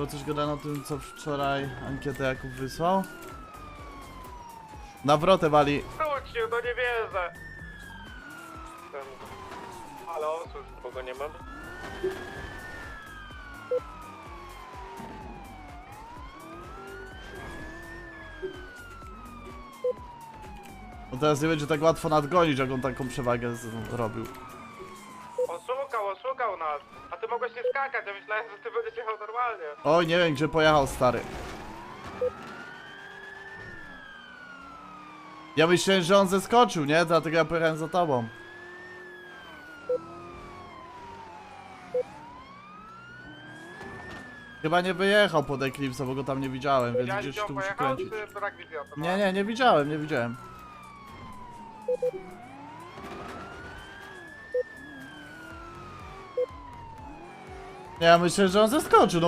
Było coś gadano o tym, co wczoraj ankietę Jakub wysłał? Nawrotę wali. Wróć się, no nie wierzę. Ten... Halo, słyszę, kogo nie mam? No teraz nie będzie tak łatwo nadgonić, jak on taką przewagę z- robił. Oszukał, oszukał nas. A ty mogłeś nie skakać, ja myślałem, że ty będziesz jechał normalnie. Oj, nie wiem, gdzie pojechał stary. Ja myślałem, że on zeskoczył, nie? Dlatego ja pojechałem za tobą. Chyba nie wyjechał pod Eclipse, bo go tam nie widziałem, więc Ja gdzieś gdzie on tu musi pojechał, kręcić. czy brak Nie, nie, nie widziałem, nie widziałem. Ja myślę, że on zeskoczył, no